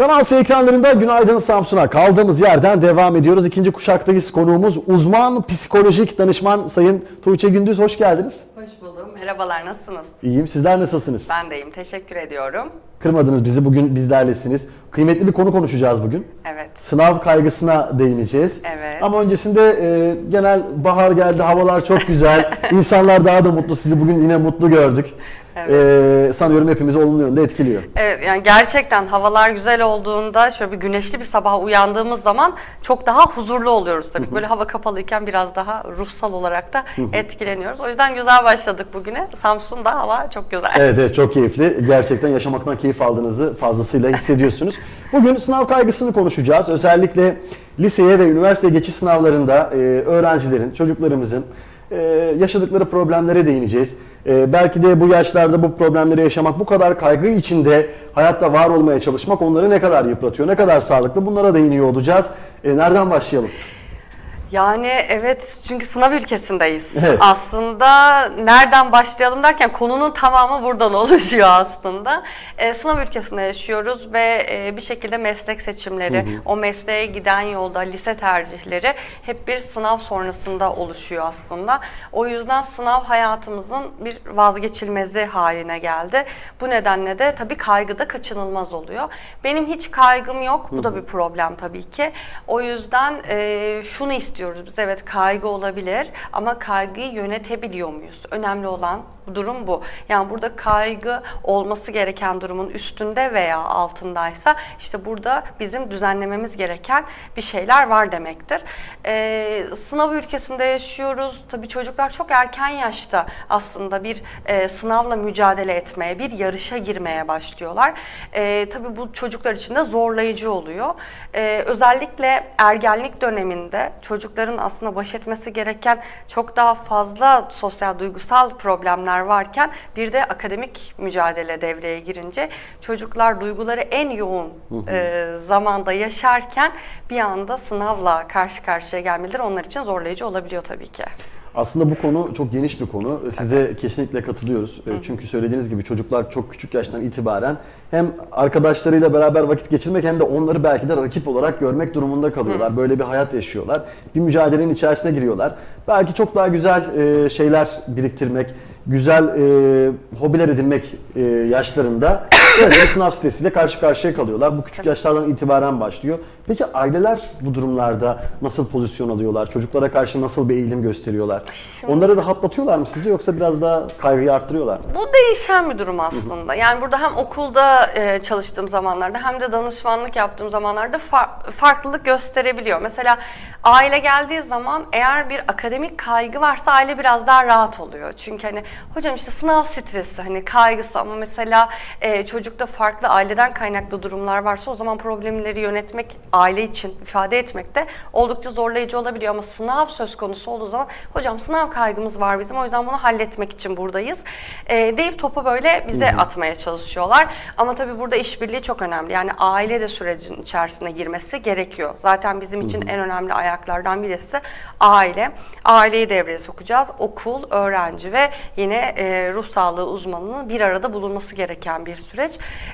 Kanal S ekranlarında Günaydın Samsun'a kaldığımız yerden devam ediyoruz. İkinci kuşaktayız. Konuğumuz uzman psikolojik danışman Sayın Tuğçe Gündüz. Hoş geldiniz. Hoş buldum. Merhabalar, nasılsınız? İyiyim. Sizler nasılsınız? Ben deyim. Teşekkür ediyorum. Kırmadınız bizi. Bugün bizlerlesiniz. Kıymetli bir konu konuşacağız bugün. Evet. Sınav kaygısına değineceğiz. Evet. Ama öncesinde e, genel bahar geldi, havalar çok güzel. İnsanlar daha da mutlu. Sizi bugün yine mutlu gördük. E, sanıyorum hepimizi olumlu yönde etkiliyor. Evet yani gerçekten havalar güzel olduğunda şöyle bir güneşli bir sabah uyandığımız zaman çok daha huzurlu oluyoruz tabii. Böyle hava kapalıyken biraz daha ruhsal olarak da etkileniyoruz. O yüzden güzel başladık bugüne. Samsun'da hava çok güzel. Evet, evet çok keyifli. Gerçekten yaşamaktan keyif aldığınızı fazlasıyla hissediyorsunuz. Bugün sınav kaygısını konuşacağız. Özellikle liseye ve üniversite geçiş sınavlarında e, öğrencilerin, çocuklarımızın e, yaşadıkları problemlere değineceğiz. E, belki de bu yaşlarda bu problemleri yaşamak, bu kadar kaygı içinde hayatta var olmaya çalışmak onları ne kadar yıpratıyor, ne kadar sağlıklı bunlara değiniyor olacağız. E, nereden başlayalım? Yani evet çünkü sınav ülkesindeyiz. Evet. Aslında nereden başlayalım derken konunun tamamı buradan oluşuyor aslında. Ee, sınav ülkesinde yaşıyoruz ve e, bir şekilde meslek seçimleri, o mesleğe giden yolda lise tercihleri hep bir sınav sonrasında oluşuyor aslında. O yüzden sınav hayatımızın bir vazgeçilmezi haline geldi. Bu nedenle de tabii kaygı da kaçınılmaz oluyor. Benim hiç kaygım yok. Bu da bir problem tabii ki. O yüzden e, şunu istiyoruz biz. Evet kaygı olabilir ama kaygıyı yönetebiliyor muyuz? Önemli olan durum bu. Yani burada kaygı olması gereken durumun üstünde veya altındaysa işte burada bizim düzenlememiz gereken bir şeyler var demektir. Ee, sınav ülkesinde yaşıyoruz. Tabii çocuklar çok erken yaşta aslında bir e, sınavla mücadele etmeye, bir yarışa girmeye başlıyorlar. Ee, tabii bu çocuklar için de zorlayıcı oluyor. Ee, özellikle ergenlik döneminde çocukların aslında baş etmesi gereken çok daha fazla sosyal duygusal problemler varken bir de akademik mücadele devreye girince çocuklar duyguları en yoğun e, zamanda yaşarken bir anda sınavla karşı karşıya gelmeleri onlar için zorlayıcı olabiliyor tabii ki. Aslında bu konu çok geniş bir konu. Size kesinlikle katılıyoruz. E, Çünkü söylediğiniz gibi çocuklar çok küçük yaştan itibaren hem arkadaşlarıyla beraber vakit geçirmek hem de onları belki de rakip olarak görmek durumunda kalıyorlar. Böyle bir hayat yaşıyorlar. Bir mücadelenin içerisine giriyorlar. Belki çok daha güzel e, şeyler biriktirmek, güzel e, hobiler edinmek e, yaşlarında bir sınav stresiyle karşı karşıya kalıyorlar. Bu küçük yaşlardan itibaren başlıyor. Peki aileler bu durumlarda nasıl pozisyon alıyorlar? Çocuklara karşı nasıl bir eğilim gösteriyorlar? Onları rahatlatıyorlar mı sizce yoksa biraz daha kaygıyı arttırıyorlar mı? Bu değişen bir durum aslında. Yani burada hem okulda e, çalıştığım zamanlarda hem de danışmanlık yaptığım zamanlarda far- farklılık gösterebiliyor. Mesela aile geldiği zaman eğer bir akademik kaygı varsa aile biraz daha rahat oluyor. Çünkü hani hocam işte sınav stresi hani kaygısı ama mesela e, çocukta farklı aileden kaynaklı durumlar varsa o zaman problemleri yönetmek aile için ifade etmek de oldukça zorlayıcı olabiliyor ama sınav söz konusu olduğu zaman hocam sınav kaygımız var bizim o yüzden bunu halletmek için buradayız e, deyip topu böyle bize atmaya çalışıyorlar. Ama tabii burada işbirliği çok önemli. Yani aile de sürecin içerisine girmesi gerekiyor. Zaten bizim için en önemli ayaklardan birisi aile. Aileyi devreye sokacağız. Okul, öğrenci ve yine e, ruh sağlığı uzmanının bir arada bulunması gereken bir süreç.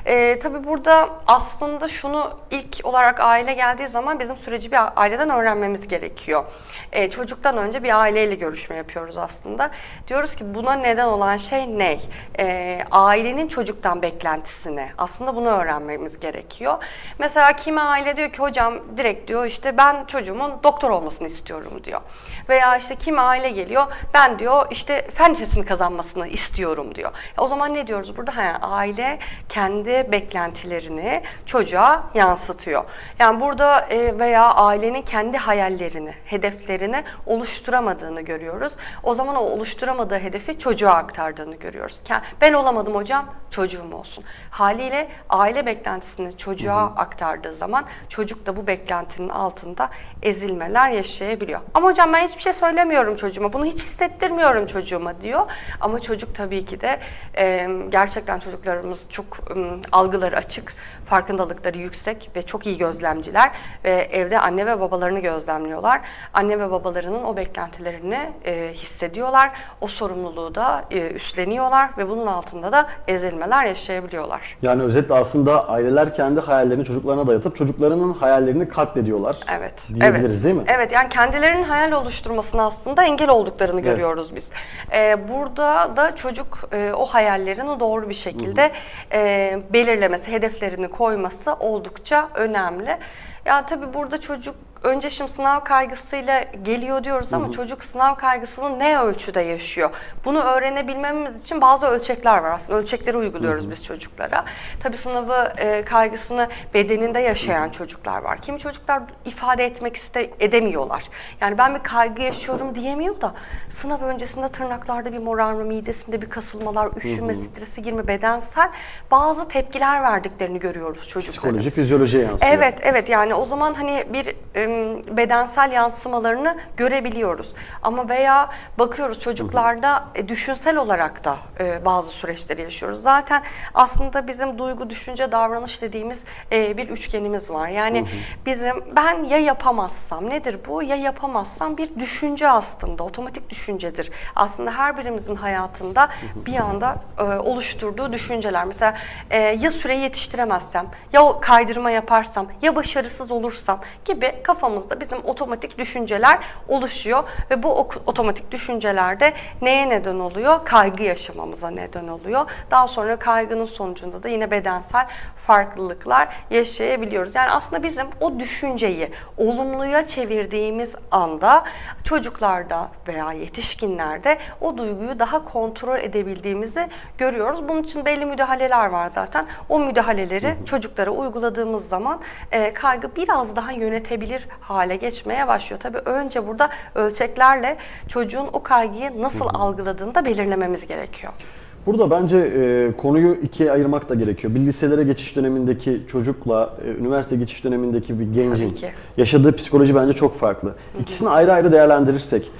E, tabii burada aslında şunu ilk olarak aile geldiği zaman bizim süreci bir aileden öğrenmemiz gerekiyor. E, çocuktan önce bir aileyle görüşme yapıyoruz aslında. Diyoruz ki buna neden olan şey ne? E, ailenin çocuktan beklentisi ne? Aslında bunu öğrenmemiz gerekiyor. Mesela kimi aile diyor ki hocam direkt diyor işte ben çocuğumun doktor olmasını istiyorum diyor. Veya işte kimi aile geliyor ben diyor işte fen lisesini kazanmasını istiyorum diyor. E, o zaman ne diyoruz burada? Ha, aile kendi beklentilerini çocuğa yansıtıyor. Yani burada e, veya ailenin kendi hayallerini, hedeflerini oluşturamadığını görüyoruz. O zaman o oluşturamadığı hedefi çocuğa aktardığını görüyoruz. Ben olamadım hocam, çocuğum olsun. Haliyle aile beklentisini çocuğa aktardığı zaman çocuk da bu beklentinin altında ezilmeler yaşayabiliyor. Ama hocam ben hiçbir şey söylemiyorum çocuğuma, bunu hiç hissettirmiyorum çocuğuma diyor. Ama çocuk tabii ki de e, gerçekten çocuklarımız çok algıları açık, farkındalıkları yüksek ve çok iyi gözlemciler ve evde anne ve babalarını gözlemliyorlar. Anne ve babalarının o beklentilerini e, hissediyorlar. O sorumluluğu da e, üstleniyorlar ve bunun altında da ezilmeler yaşayabiliyorlar. Yani özetle aslında aileler kendi hayallerini çocuklarına dayatıp çocuklarının hayallerini katlediyorlar. Evet. Diyebiliriz evet. değil mi? Evet yani kendilerinin hayal oluşturmasına aslında engel olduklarını görüyoruz biz. Ee, burada da çocuk e, o hayallerini doğru bir şekilde e, belirlemesi, hedeflerini koyması oldukça önemli. Ya tabii burada çocuk önce şimdi sınav kaygısıyla geliyor diyoruz ama çocuk sınav kaygısını ne ölçüde yaşıyor? Bunu öğrenebilmemiz için bazı ölçekler var aslında. Ölçekleri uyguluyoruz biz çocuklara. Tabii sınavı e, kaygısını bedeninde yaşayan çocuklar var. Kimi çocuklar ifade etmek iste edemiyorlar. Yani ben bir kaygı yaşıyorum diyemiyor da sınav öncesinde tırnaklarda bir morarma, midesinde bir kasılmalar, üşüme, stresi girme, bedensel bazı tepkiler verdiklerini görüyoruz çocukların. Psikoloji, fizyolojiye yansıyor. Evet, evet yani o zaman hani bir em, bedensel yansımalarını görebiliyoruz. Ama veya bakıyoruz çocuklarda e, düşünsel olarak da e, bazı süreçleri yaşıyoruz. Zaten aslında bizim duygu, düşünce, davranış dediğimiz e, bir üçgenimiz var. Yani bizim ben ya yapamazsam nedir bu? Ya yapamazsam bir düşünce aslında, otomatik düşüncedir. Aslında her birimizin hayatında bir anda e, oluşturduğu düşünceler. Mesela e, ya süreyi yetiştiremezsem, ya o kaydırma yaparsam, ya başarısız olursam gibi kafamızda bizim otomatik düşünceler oluşuyor ve bu otomatik düşüncelerde neye neden oluyor? Kaygı yaşamamıza neden oluyor. Daha sonra kaygının sonucunda da yine bedensel farklılıklar yaşayabiliyoruz. Yani aslında bizim o düşünceyi olumluya çevirdiğimiz anda çocuklarda veya yetişkinlerde o duyguyu daha kontrol edebildiğimizi görüyoruz. Bunun için belli müdahaleler var zaten. O müdahaleleri çocuklara uyguladığımız zaman e, kaygı biraz daha yönetebilir hale geçmeye başlıyor. Tabii önce burada ölçeklerle çocuğun o kaygıyı nasıl algıladığını da belirlememiz gerekiyor. Burada bence e, konuyu ikiye ayırmak da gerekiyor. Bir liselere geçiş dönemindeki çocukla e, üniversite geçiş dönemindeki bir gencin yaşadığı psikoloji bence çok farklı. İkisini ayrı ayrı değerlendirirsek,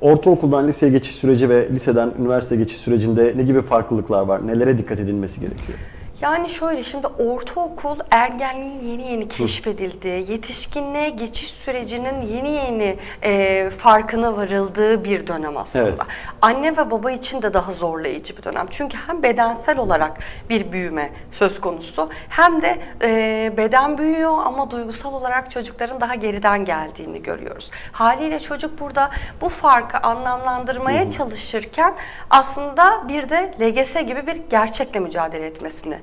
ortaokuldan liseye geçiş süreci ve liseden üniversite geçiş sürecinde ne gibi farklılıklar var? Nelere dikkat edilmesi gerekiyor? Yani şöyle şimdi ortaokul ergenliği yeni yeni keşfedildi. Yetişkinliğe geçiş sürecinin yeni yeni e, farkına varıldığı bir dönem aslında. Evet. Anne ve baba için de daha zorlayıcı bir dönem. Çünkü hem bedensel olarak bir büyüme söz konusu hem de e, beden büyüyor ama duygusal olarak çocukların daha geriden geldiğini görüyoruz. Haliyle çocuk burada bu farkı anlamlandırmaya çalışırken aslında bir de LGS gibi bir gerçekle mücadele etmesini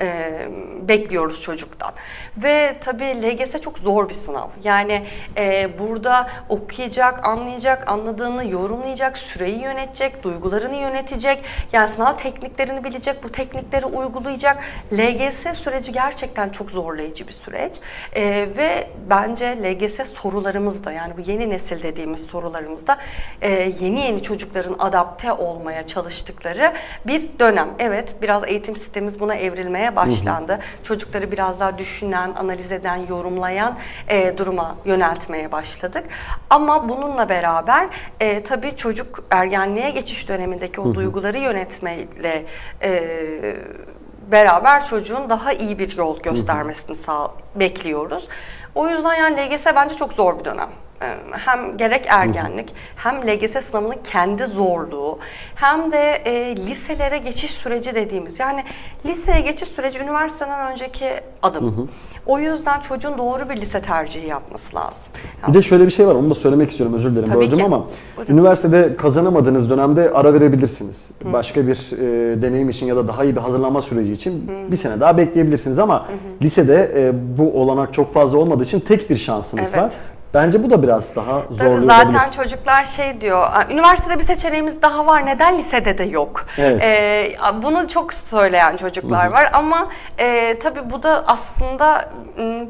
e, bekliyoruz çocuktan. Ve tabii LGS çok zor bir sınav. Yani e, burada okuyacak, anlayacak, anladığını yorumlayacak, süreyi yönetecek, duygularını yönetecek. Yani sınav tekniklerini bilecek, bu teknikleri uygulayacak. LGS süreci gerçekten çok zorlayıcı bir süreç. E, ve bence LGS sorularımız da yani bu yeni nesil dediğimiz sorularımızda e, yeni yeni çocukların adapte olmaya çalıştıkları bir dönem. Evet biraz eğitim sistemimiz buna evrilmeye başlandı. Çocukları biraz daha düşünen, analiz eden, yorumlayan e, duruma yöneltmeye başladık. Ama bununla beraber e, tabii çocuk ergenliğe geçiş dönemindeki o duyguları yönetmeyle e, beraber çocuğun daha iyi bir yol göstermesini sağ bekliyoruz. O yüzden yani LGS bence çok zor bir dönem. Ee, Hem gerek ergenlik hem LGS sınavının kendi zorluğu hem de e, liselere geçiş süreci dediğimiz yani liseye geçiş süreci üniversiteden önceki adım. O yüzden çocuğun doğru bir lise tercihi yapması lazım. Bir de şöyle bir şey var, onu da söylemek istiyorum, özür dilerim Tabii böldüm ki. ama Buyurun. üniversitede kazanamadığınız dönemde ara verebilirsiniz. Başka bir e, deneyim için ya da daha iyi bir hazırlanma süreci için bir sene daha bekleyebilirsiniz ama lisede e, bu olanak çok fazla olmadığı için tek bir şansınız Evet. var. Bence bu da biraz daha zorluyor zaten olabilir. çocuklar şey diyor, "Aa, üniversitede bir seçeneğimiz daha var, neden lisede de yok? Evet. Ee, bunu çok söyleyen çocuklar var ama e, tabii bu da aslında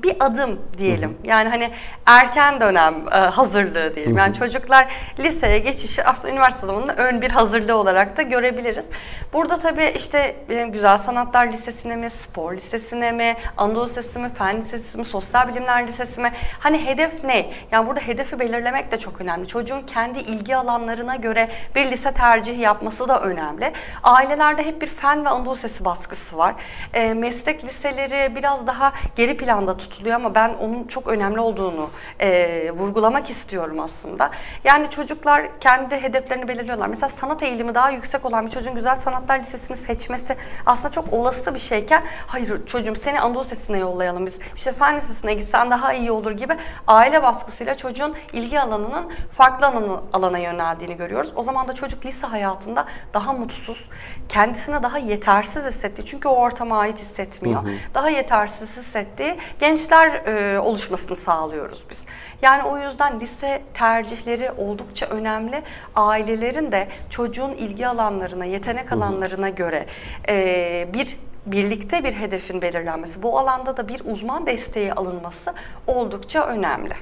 bir adım diyelim. Yani hani erken dönem e, hazırlığı diyelim. Yani çocuklar liseye geçişi aslında üniversite zamanında ön bir hazırlığı olarak da görebiliriz. Burada tabii işte Güzel Sanatlar Lisesi'ne mi, Spor Lisesi'ne mi, Anadolu Lisesi mi, Fen Lisesi mi, Sosyal Bilimler Lisesi mi? Hani hedef ne? Yani burada hedefi belirlemek de çok önemli. Çocuğun kendi ilgi alanlarına göre bir lise tercihi yapması da önemli. Ailelerde hep bir fen ve Anadolu Lisesi baskısı var. E, meslek liseleri biraz daha geri planda tutuluyor ama ben onun çok önemli olduğunu e, vurgulamak istiyorum aslında. Yani çocuklar kendi hedeflerini belirliyorlar. Mesela sanat eğilimi daha yüksek olan bir çocuğun Güzel Sanatlar Lisesi'ni seçmesi aslında çok olası bir şeyken hayır çocuğum seni Anadolu Lisesi'ne yollayalım biz. İşte fen lisesine gitsen daha iyi olur gibi aile baskısıyla çocuğun ilgi alanının farklı alanı, alana yöneldiğini görüyoruz. O zaman da çocuk lise hayatında daha mutsuz, kendisine daha yetersiz hissettiği çünkü o ortama ait hissetmiyor. Daha yetersiz hissettiği gençler e, oluşmasını sağlıyoruz biz. Yani o yüzden lise tercihleri oldukça önemli. Ailelerin de çocuğun ilgi alanlarına, yetenek alanlarına göre e, bir birlikte bir hedefin belirlenmesi, bu alanda da bir uzman desteği alınması oldukça önemli.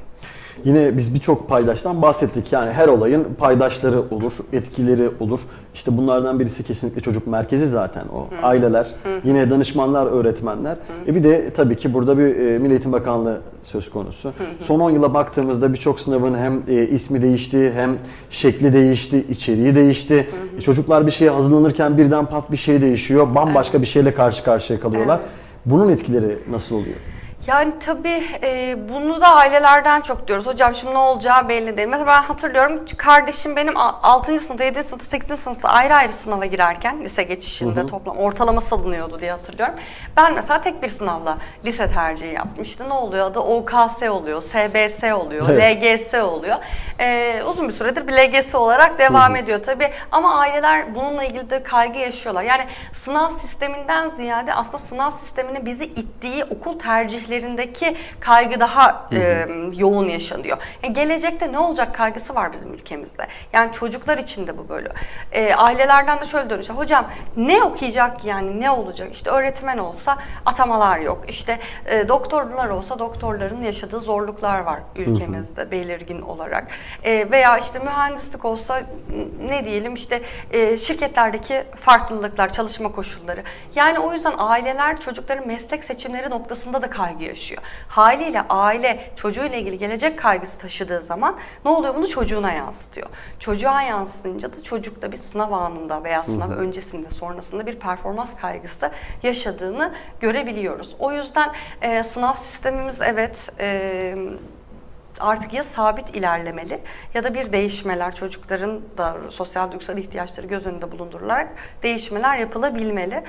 Yine biz birçok paydaştan bahsettik. Yani her olayın paydaşları olur, etkileri olur. İşte bunlardan birisi kesinlikle çocuk merkezi zaten o. Aileler, yine danışmanlar, öğretmenler. E bir de tabii ki burada bir e, Milli Eğitim Bakanlığı söz konusu. Son 10 yıla baktığımızda birçok sınavın hem e, ismi değişti, hem şekli değişti, içeriği değişti. E, çocuklar bir şeye hazırlanırken birden pat bir şey değişiyor. Bambaşka bir şeyle karşı karşıya kalıyorlar. Bunun etkileri nasıl oluyor? Yani tabii e, bunu da ailelerden çok diyoruz. Hocam şimdi ne olacağı belli değil. Mesela ben hatırlıyorum kardeşim benim 6. sınıfta, 7. sınıfta, 8. sınıfta ayrı ayrı sınava girerken lise geçişinde toplam ortalama salınıyordu diye hatırlıyorum. Ben mesela tek bir sınavla lise tercihi yapmıştım. Ne oluyor? Adı OKS oluyor, SBS oluyor, Evet. LGS oluyor. E, uzun bir süredir bir LGS olarak devam ediyor tabii. Ama aileler bununla ilgili de kaygı yaşıyorlar. Yani sınav sisteminden ziyade aslında sınav sisteminin bizi ittiği okul tercihlerindeki kaygı daha e, yoğun yaşanıyor. Yani gelecekte ne olacak kaygısı var bizim ülkemizde. Yani çocuklar için de bu böyle. E, ailelerden de şöyle dönüşler. Hocam ne okuyacak yani ne olacak? İşte öğretmen olsa atamalar yok. İşte e, doktorlar olsa doktorların yaşadığı zorluklar var ülkemizde belirgin olarak. E, veya işte mühendislik olsa ne diyelim işte e, şirketlerdeki farklılıklar, çalışma koşulları. Yani o yüzden aileler çocukların meslek seçimleri noktasında da kaygı yaşıyor. Haliyle aile çocuğuyla ilgili gelecek kaygısı taşıdığı zaman ne oluyor bunu çocuğuna yansıtıyor. Çocuğa yansıyınca da çocuk da bir sınav anında veya sınav öncesinde sonrasında bir performans kaygısı yaşadığını görebiliyoruz. O yüzden e, sınav sistemimiz evet e, artık ya sabit ilerlemeli ya da bir değişmeler çocukların da sosyal duygusal ihtiyaçları göz önünde bulundurularak değişmeler yapılabilmeli.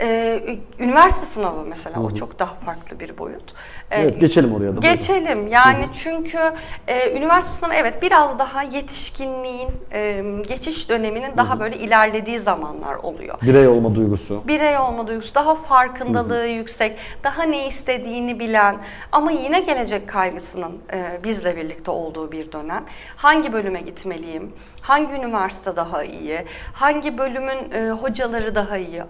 Ee, üniversite sınavı mesela o çok daha farklı bir boyut. Ee, Evet geçelim oraya da. Geçelim yani çünkü e, üniversite sınavı evet biraz daha yetişkinliğin e, geçiş döneminin daha böyle ilerlediği zamanlar oluyor Birey olma duygusu. birey olma duygusu, daha farkındalığı yüksek, daha ne istediğini bilen ama yine gelecek kaygısının e, bizle birlikte olduğu bir dönem. Hangi bölüme gitmeliyim? Hangi üniversite daha iyi? Hangi bölümün e, hocaları daha iyi?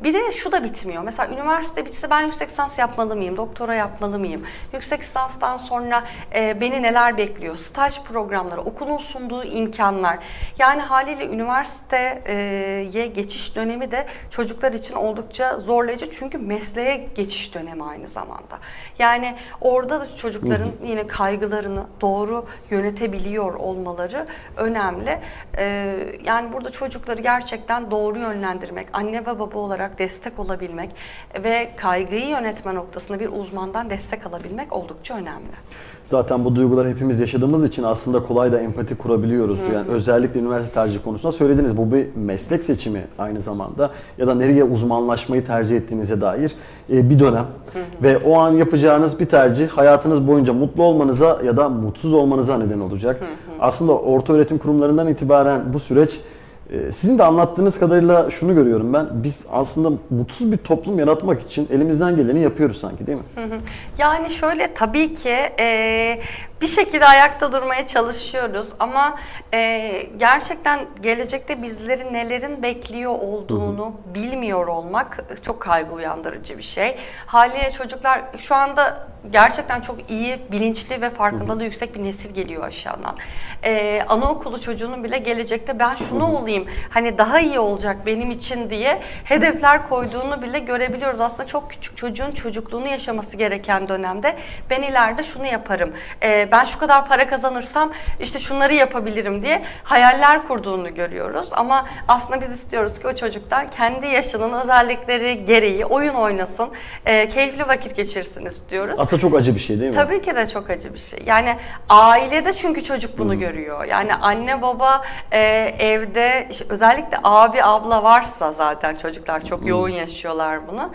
Bir de şu da bitmiyor. Mesela üniversite bitse ben yüksek lisans yapmalı mıyım? Doktora yapmalı mıyım? Yüksek lisanstan sonra e, beni neler bekliyor? Staj programları, okulun sunduğu imkanlar. Yani haliyle üniversiteye geçiş dönemi de çocuklar için oldukça zorlayıcı. Çünkü mesleğe geçiş dönemi aynı zamanda. Yani orada da çocukların yine kaygılarını doğru yönetebiliyor olmaları önemli. E, yani burada çocukları gerçekten doğru yönlendirmek, anne ve baba olarak destek olabilmek ve kaygıyı yönetme noktasında bir uzmandan destek alabilmek oldukça önemli. Zaten bu duyguları hepimiz yaşadığımız için aslında kolay da empati kurabiliyoruz. Yani özellikle üniversite tercih konusunda söylediniz. Bu bir meslek seçimi aynı zamanda ya da nereye uzmanlaşmayı tercih ettiğinize dair e, bir dönem. Ve o an yapacağınız bir tercih hayatınız boyunca mutlu olmanıza ya da mutsuz olmanıza neden olacak. Aslında orta öğretim kurumlarından itibaren bu süreç sizin de anlattığınız kadarıyla şunu görüyorum ben. Biz aslında mutsuz bir toplum yaratmak için elimizden geleni yapıyoruz sanki değil mi? Yani şöyle tabii ki e, bir şekilde ayakta durmaya çalışıyoruz ama e, gerçekten gelecekte bizleri nelerin bekliyor olduğunu bilmiyor olmak çok kaygı uyandırıcı bir şey. Haliyle çocuklar şu anda gerçekten çok iyi, bilinçli ve farkındalığı yüksek bir nesil geliyor aşağıdan. E, anaokulu çocuğunun bile gelecekte ben şunu olayım, hani daha iyi olacak benim için diye hedefler koyduğunu bile görebiliyoruz. Aslında çok küçük çocuğun çocukluğunu yaşaması gereken dönemde ben ileride şunu yaparım, e, ben şu kadar para kazanırsam işte şunları yapabilirim diye hayaller kurduğunu görüyoruz. Ama aslında biz istiyoruz ki o çocuklar kendi yaşının özellikleri gereği oyun oynasın, e, keyifli vakit geçirsin istiyoruz. Aslında çok acı bir şey değil mi? Tabii ki de çok acı bir şey. Yani ailede çünkü çocuk bunu görüyor. Yani anne baba e, evde özellikle abi abla varsa zaten çocuklar çok yoğun yaşıyorlar bunu.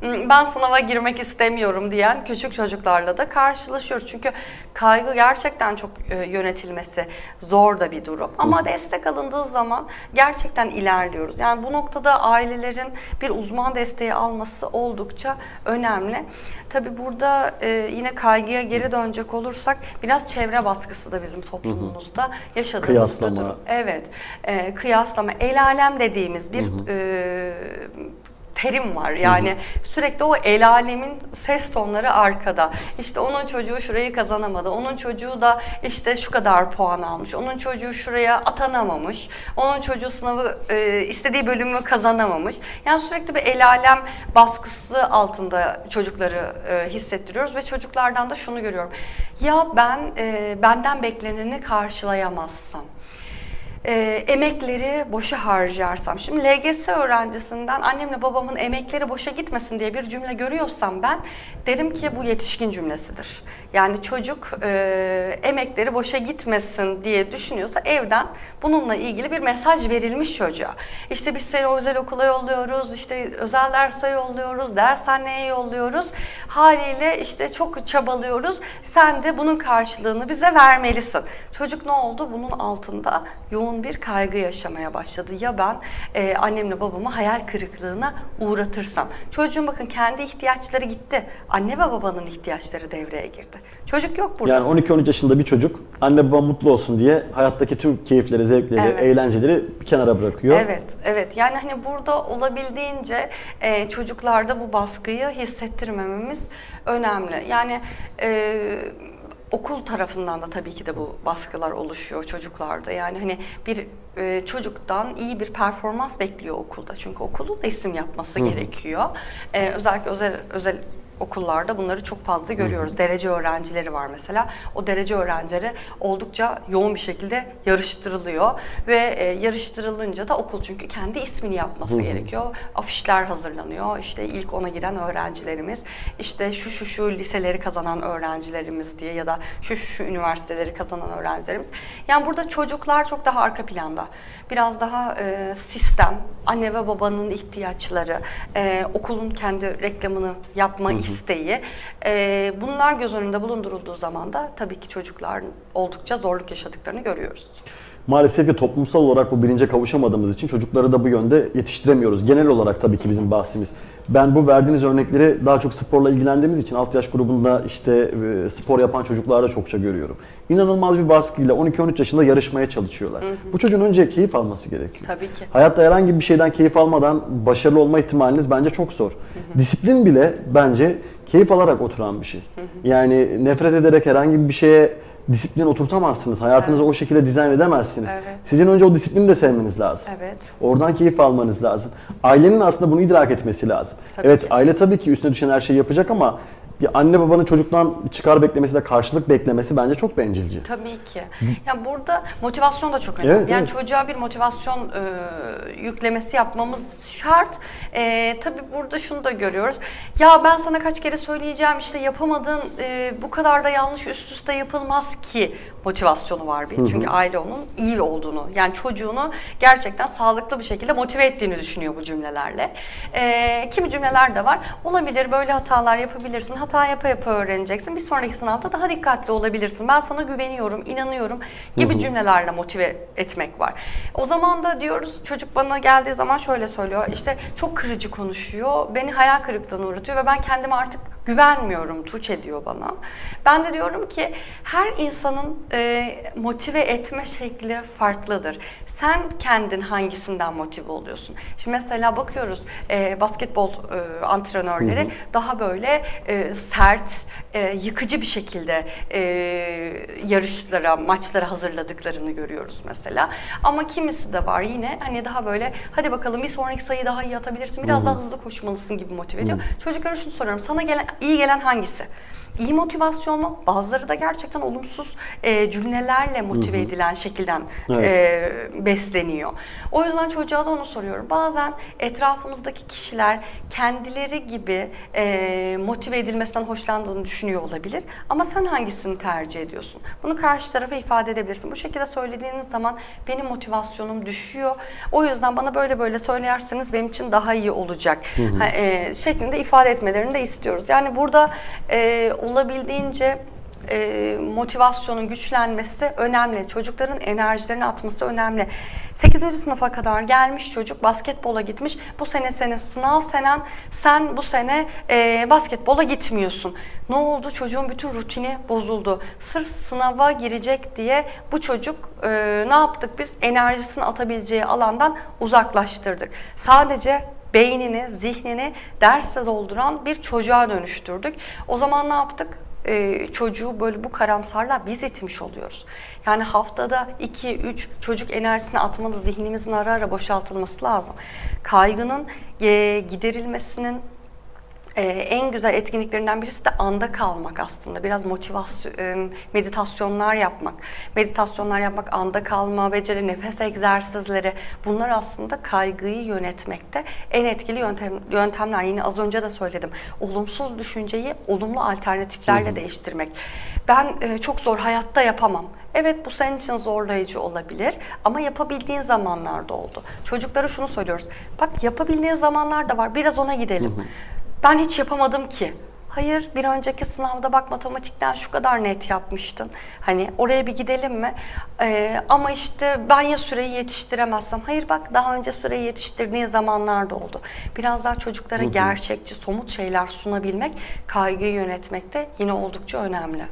Hmm, Ben sınava girmek istemiyorum diyen küçük çocuklarla da karşılaşıyoruz. Çünkü kaygı gerçekten çok e, yönetilmesi zor da bir durum. Ama destek alındığı zaman gerçekten ilerliyoruz. Yani bu noktada ailelerin bir uzman desteği alması oldukça önemli. Tabii burada e, yine kaygıya geri dönecek olursak biraz çevre baskısı da bizim toplumumuzda yaşadığımız bir Kıyaslama. durum. Evet, e, kıyaslama, el alem dediğimiz bir e, terim var. Yani sürekli o el alemin ses tonları arkada. İşte onun çocuğu şurayı kazanamadı. Onun çocuğu da işte şu kadar puan almış. Onun çocuğu şuraya atanamamış. Onun çocuğu sınavı e, istediği bölümü kazanamamış. Yani sürekli bir el alem baskısı altında çocukları e, hissettiriyoruz ve çocuklardan da şunu görüyorum. Ya ben e, benden bekleneni karşılayamazsam e, emekleri boşa harcarsam. Şimdi LGS öğrencisinden annemle babamın emekleri boşa gitmesin diye bir cümle görüyorsam ben derim ki bu yetişkin cümlesidir. Yani çocuk e, emekleri boşa gitmesin diye düşünüyorsa evden bununla ilgili bir mesaj verilmiş çocuğa. İşte biz seni özel okula yolluyoruz, işte özel derse yolluyoruz, dershaneye yolluyoruz. Haliyle işte çok çabalıyoruz. Sen de bunun karşılığını bize vermelisin. Çocuk ne oldu? Bunun altında yoğun bir kaygı yaşamaya başladı. Ya ben e, annemle babamı hayal kırıklığına uğratırsam. Çocuğun bakın kendi ihtiyaçları gitti. Anne ve babanın ihtiyaçları devreye girdi. Çocuk yok burada. Yani 12-13 yaşında bir çocuk anne baba mutlu olsun diye hayattaki tüm keyifleri, zevkleri, Evet. eğlenceleri bir kenara bırakıyor. Evet, evet. Yani hani burada olabildiğince e, çocuklarda bu baskıyı hissettirmememiz önemli. Yani e, okul tarafından da tabii ki de bu baskılar oluşuyor çocuklarda. Yani hani bir e, çocuktan iyi bir performans bekliyor okulda. Çünkü okulun da isim yapması gerekiyor. E, özellikle özel özel okullarda bunları çok fazla görüyoruz. Derece öğrencileri var mesela. O derece öğrencileri oldukça yoğun bir şekilde yarıştırılıyor ve e, yarıştırılınca da okul çünkü kendi ismini yapması gerekiyor. Afişler hazırlanıyor. İşte ilk ona giren öğrencilerimiz, işte şu şu şu liseleri kazanan öğrencilerimiz diye ya da şu şu şu üniversiteleri kazanan öğrencilerimiz. Yani burada çocuklar çok daha arka planda. Biraz daha e, sistem, anne ve babanın ihtiyaçları, e, okulun kendi reklamını yapma isteği. e, bunlar göz önünde bulundurulduğu zaman da tabii ki çocukların oldukça zorluk yaşadıklarını görüyoruz. Maalesef ki toplumsal olarak bu bilince kavuşamadığımız için çocukları da bu yönde yetiştiremiyoruz. Genel olarak tabii ki bizim bahsimiz. Ben bu verdiğiniz örnekleri daha çok sporla ilgilendiğimiz için alt yaş grubunda işte e, spor yapan çocuklarda çokça görüyorum. İnanılmaz bir baskıyla 12-13 yaşında yarışmaya çalışıyorlar. Bu çocuğun önce keyif alması gerekiyor. Tabii ki. Hayatta herhangi bir şeyden keyif almadan başarılı olma ihtimaliniz bence çok zor. Disiplin bile bence keyif alarak oturan bir şey. Yani nefret ederek herhangi bir şeye disiplin oturtamazsınız. Hayatınızı o şekilde dizayn edemezsiniz. Evet. Sizin önce o disiplini de sevmeniz lazım. Evet. Oradan keyif almanız lazım. Ailenin aslında bunu idrak etmesi lazım. Tabii evet ki. aile tabii ki üstüne düşen her şeyi yapacak ama bir anne babanın çocuktan çıkar beklemesi de karşılık beklemesi bence çok bencilce. Tabii ki. Yani burada motivasyon da çok önemli. Evet, yani evet. çocuğa bir motivasyon e, yüklemesi yapmamız şart. E, tabii burada şunu da görüyoruz. Ya ben sana kaç kere söyleyeceğim işte yapamadın e, bu kadar da yanlış üst üste yapılmaz ki motivasyonu var bir. Çünkü aile onun iyi olduğunu yani çocuğunu gerçekten sağlıklı bir şekilde motive ettiğini düşünüyor bu cümlelerle. E, kimi cümleler de var. Olabilir böyle hatalar yapabilirsin. Hata yapa yapa öğreneceksin. Bir sonraki sınavda daha dikkatli olabilirsin. Ben sana güveniyorum, inanıyorum gibi cümlelerle motive etmek var. O zaman da diyoruz çocuk bana geldiği zaman şöyle söylüyor. İşte çok kırıcı konuşuyor. Beni hayal kırıklığına uğratıyor ve ben kendime artık güvenmiyorum. Tuç ediyor bana. Ben de diyorum ki her insanın e, motive etme şekli farklıdır. Sen kendin hangisinden motive oluyorsun? Şimdi mesela bakıyoruz e, basketbol e, antrenörleri daha böyle e, sert, e, yıkıcı bir şekilde e, yarışlara, maçlara hazırladıklarını görüyoruz mesela. Ama kimisi de var yine hani daha böyle hadi bakalım bir sonraki sayı daha iyi atabilirsin, biraz daha hızlı koşmalısın gibi motive ediyor. Çocuklara şunu soruyorum, sana gelen iyi gelen hangisi? İyi motivasyonlu, bazıları da gerçekten olumsuz e, cümlelerle motive edilen şekilden Evet. e, besleniyor. O yüzden çocuğa da onu soruyorum. Bazen etrafımızdaki kişiler kendileri gibi e, motive edilmesinden hoşlandığını düşünüyor olabilir. Ama sen hangisini tercih ediyorsun? Bunu karşı tarafa ifade edebilirsin. Bu şekilde söylediğiniz zaman benim motivasyonum düşüyor. O yüzden bana böyle böyle söylerseniz benim için daha iyi olacak. Ha, e, şeklinde ifade etmelerini de istiyoruz. Yani burada e, olabildiğince e, motivasyonun güçlenmesi önemli. Çocukların enerjilerini atması önemli. 8. sınıfa kadar gelmiş çocuk basketbola gitmiş. Bu sene sene sınav senen sen bu sene e, basketbola gitmiyorsun. Ne oldu? Çocuğun bütün rutini bozuldu. Sırf sınava girecek diye bu çocuk e, ne yaptık biz? Enerjisini atabileceği alandan uzaklaştırdık. Sadece beynini, zihnini dersle dolduran bir çocuğa dönüştürdük. O zaman ne yaptık? Ee, çocuğu böyle bu karamsarlığa biz itmiş oluyoruz. Yani haftada 2-3 çocuk enerjisini atmalı, zihnimizin ara ara boşaltılması lazım. Kaygının e, giderilmesinin ee, en güzel etkinliklerinden birisi de anda kalmak aslında. Biraz motivasyon, e, meditasyonlar yapmak. Meditasyonlar yapmak, anda kalma, beceri, nefes egzersizleri. Bunlar aslında kaygıyı yönetmekte en etkili yöntem, yöntemler. Yine az önce de söyledim. Olumsuz düşünceyi olumlu alternatiflerle değiştirmek. Ben e, çok zor, hayatta yapamam. Evet bu senin için zorlayıcı olabilir ama yapabildiğin zamanlar da oldu. Çocuklara şunu söylüyoruz. Bak yapabildiğin zamanlar da var. Biraz ona gidelim. Ben hiç yapamadım ki. Hayır bir önceki sınavda bak matematikten şu kadar net yapmıştın. Hani oraya bir gidelim mi? Ee, ama işte ben ya süreyi yetiştiremezsem. Hayır bak daha önce süreyi yetiştirdiğin zamanlar da oldu. Biraz daha çocuklara gerçekçi, somut şeyler sunabilmek kaygıyı yönetmekte yine oldukça önemli.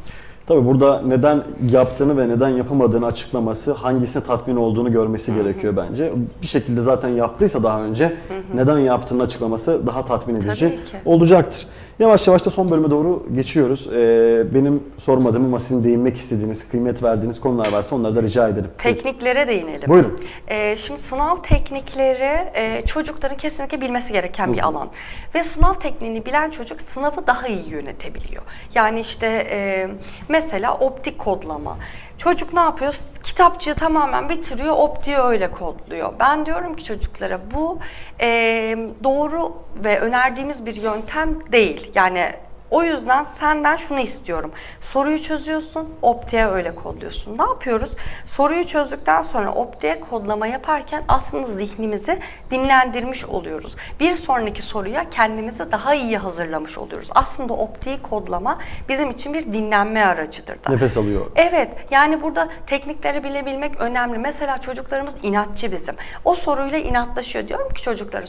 Tabii burada neden yaptığını ve neden yapamadığını açıklaması, hangisine tatmin olduğunu görmesi gerekiyor bence. Bir şekilde zaten yaptıysa daha önce neden yaptığını açıklaması daha tatmin edici olacaktır. Yavaş yavaş da son bölüme doğru geçiyoruz. Ee, benim sormadığım ama sizin değinmek istediğiniz, kıymet verdiğiniz konular varsa onları da rica ederim. Tekniklere değinelim. Buyurun. Ee, şimdi sınav teknikleri e, çocukların kesinlikle bilmesi gereken bir alan. Ve sınav tekniğini bilen çocuk sınavı daha iyi yönetebiliyor. Yani işte e, mesela optik kodlama. Çocuk ne yapıyor? Kitapçığı tamamen bitiriyor, optiği öyle kodluyor. Ben diyorum ki çocuklara bu e, doğru ve önerdiğimiz bir yöntem değil. Yani o yüzden senden şunu istiyorum. Soruyu çözüyorsun, optiğe öyle kodluyorsun. Ne yapıyoruz? Soruyu çözdükten sonra optiğe kodlama yaparken aslında zihnimizi dinlendirmiş oluyoruz. Bir sonraki soruya kendimizi daha iyi hazırlamış oluyoruz. Aslında optiği kodlama bizim için bir dinlenme aracıdır da. Nefes alıyor. Evet, yani burada teknikleri bilebilmek önemli. Mesela çocuklarımız inatçı bizim. O soruyla inatlaşıyor. Diyorum ki çocuklara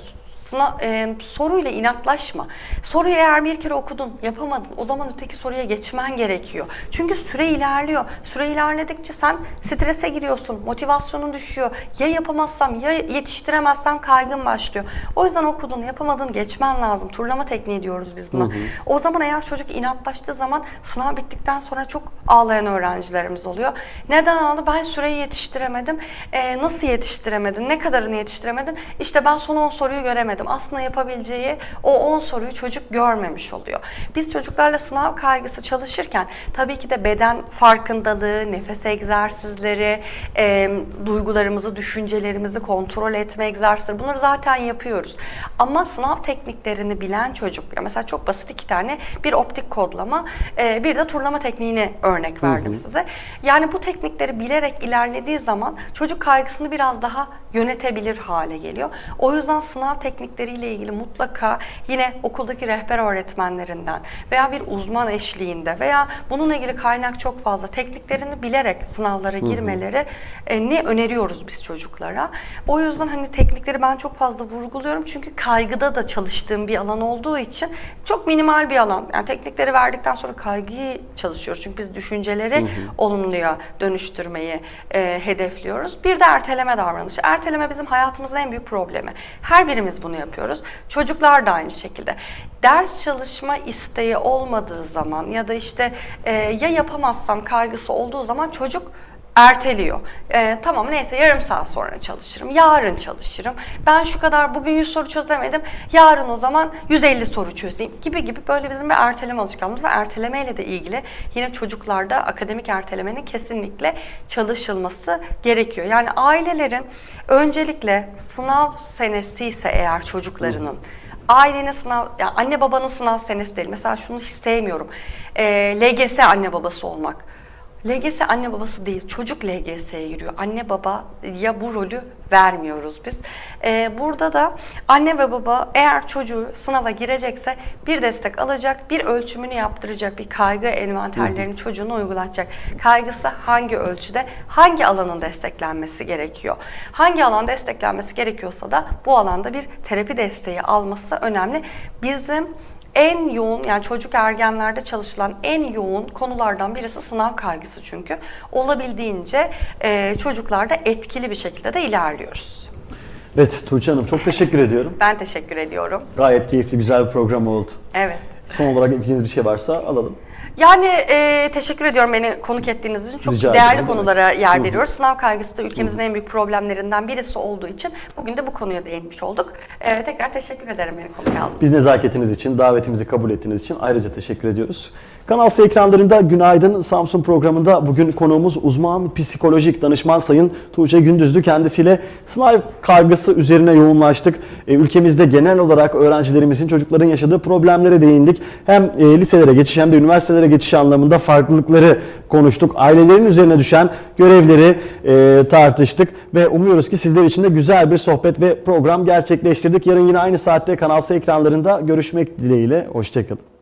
sınav, e, soruyla inatlaşma. Soruyu eğer bir kere okudun, yapamadın, o zaman öteki soruya geçmen gerekiyor. Çünkü süre ilerliyor. Süre ilerledikçe sen strese giriyorsun, motivasyonun düşüyor. Ya yapamazsam, ya yetiştiremezsem kaygın başlıyor. O yüzden okudun, yapamadın, geçmen lazım. Turlama tekniği diyoruz biz buna. O zaman eğer çocuk inatlaştığı zaman sınav bittikten sonra çok ağlayan öğrencilerimiz oluyor. Neden ağladı? Ben süreyi yetiştiremedim. Ee, nasıl yetiştiremedin? Ne kadarını yetiştiremedin? İşte ben son 10 soruyu göremedim. Aslında yapabileceği o 10 soruyu çocuk görmemiş oluyor. Biz çocuklarla sınav kaygısı çalışırken tabii ki de beden farkındalığı, nefes egzersizleri, e, duygularımızı, düşüncelerimizi kontrol etme egzersizleri bunları zaten yapıyoruz. Ama sınav tekniklerini bilen çocuk, ya mesela çok basit iki tane bir optik kodlama, e, bir de turlama tekniğini örnek verdim size. Yani bu teknikleri bilerek ilerlediği zaman çocuk kaygısını biraz daha yönetebilir hale geliyor. O yüzden sınav teknikleriyle ilgili mutlaka yine okuldaki rehber öğretmenlerinden veya bir uzman eşliğinde veya bununla ilgili kaynak çok fazla tekniklerini bilerek sınavlara girmeleri e, ne öneriyoruz biz çocuklara. O yüzden hani teknikleri ben çok fazla vurguluyorum çünkü kaygıda da çalıştığım bir alan olduğu için çok minimal bir alan. Yani teknikleri verdikten sonra kaygıyı çalışıyoruz çünkü biz düşünceleri olumluya dönüştürmeyi e, hedefliyoruz. Bir de erteleme davranışı. Erteleme bizim hayatımızın en büyük problemi. Her birimiz bunu yapıyoruz. Çocuklar da aynı şekilde. Ders çalışma isteği olmadığı zaman ya da işte e, ya yapamazsam kaygısı olduğu zaman çocuk erteliyor. Ee, tamam neyse yarım saat sonra çalışırım, yarın çalışırım. Ben şu kadar bugün 100 soru çözemedim, yarın o zaman 150 soru çözeyim gibi gibi böyle bizim bir erteleme alışkanlığımız var. Ertelemeyle de ilgili yine çocuklarda akademik ertelemenin kesinlikle çalışılması gerekiyor. Yani ailelerin öncelikle sınav senesi ise eğer çocuklarının ailenin sınav, yani anne babanın sınav senesi değil. Mesela şunu hiç sevmiyorum. Ee, LGS anne babası olmak. LGS anne babası değil, çocuk LGS'ye giriyor. Anne baba ya bu rolü vermiyoruz biz. Ee, burada da anne ve baba eğer çocuğu sınava girecekse bir destek alacak, bir ölçümünü yaptıracak, bir kaygı envanterlerini çocuğuna uygulatacak. Kaygısı hangi ölçüde, hangi alanın desteklenmesi gerekiyor? Hangi alan desteklenmesi gerekiyorsa da bu alanda bir terapi desteği alması önemli. Bizim en yoğun yani çocuk ergenlerde çalışılan en yoğun konulardan birisi sınav kaygısı çünkü. Olabildiğince e, çocuklarda etkili bir şekilde de ilerliyoruz. Evet Tuğçe Hanım çok teşekkür ediyorum. Ben teşekkür ediyorum. Gayet keyifli, güzel bir program oldu. Evet. Son olarak ekleyeceğiniz bir şey varsa alalım. Yani e, teşekkür ediyorum beni konuk ettiğiniz için. Çok Rica değerli ederim. konulara yer veriyoruz. Sınav kaygısı da ülkemizin en büyük problemlerinden birisi olduğu için bugün de bu konuya değinmiş olduk. E, tekrar teşekkür ederim beni konuk aldığınız Biz nezaketiniz için, davetimizi kabul ettiğiniz için ayrıca teşekkür ediyoruz. Kanal S ekranlarında Günaydın Samsun programında bugün konuğumuz uzman psikolojik danışman Sayın Tuğçe Gündüzdü. Kendisiyle sınav kaygısı üzerine yoğunlaştık. E, ülkemizde genel olarak öğrencilerimizin, çocukların yaşadığı problemlere değindik. Hem e, liselere geçiş hem de üniversitelere geçiş anlamında farklılıkları konuştuk. Ailelerin üzerine düşen görevleri e, tartıştık ve umuyoruz ki sizler için de güzel bir sohbet ve program gerçekleştirdik. Yarın yine aynı saatte Kanal S ekranlarında görüşmek dileğiyle. Hoşçakalın.